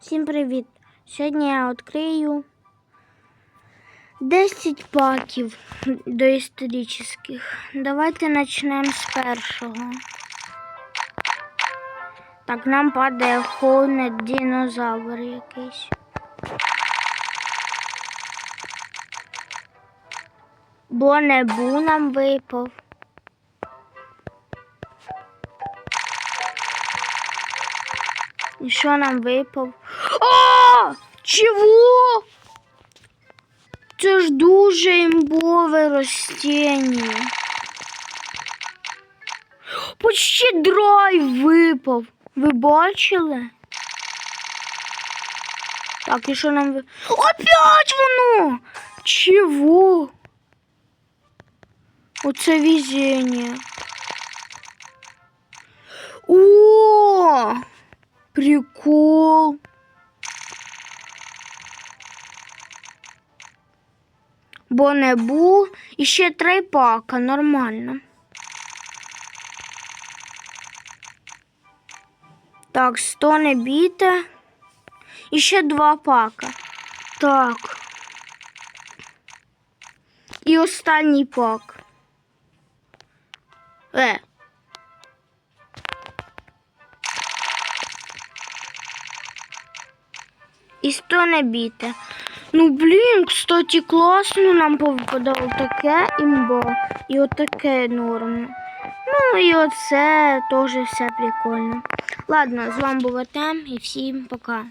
Всім привіт! Сьогодні я відкрию 10 паків доісторичних. Давайте почнемо з першого. Так, нам падає ховне динозавр якийсь. Бо не бу нам випав. І що нам випав? А! Чого? Це ж дуже імбове ростіння. Почти драйв випав. Ви бачили? Так, і що нам ви. Опять воно! Чого? Оце везіння. Прикол. Бо не був. І ще три пака, нормально. Так, 100 не біте. І ще два пака. Так. І останній пак. Е. І 100 не біте. Ну, блін, кстати, класно нам повипадало таке імбо і отаке норм. Ну і оце теж все прикольно. Ладно, з вами був Артем і всім пока.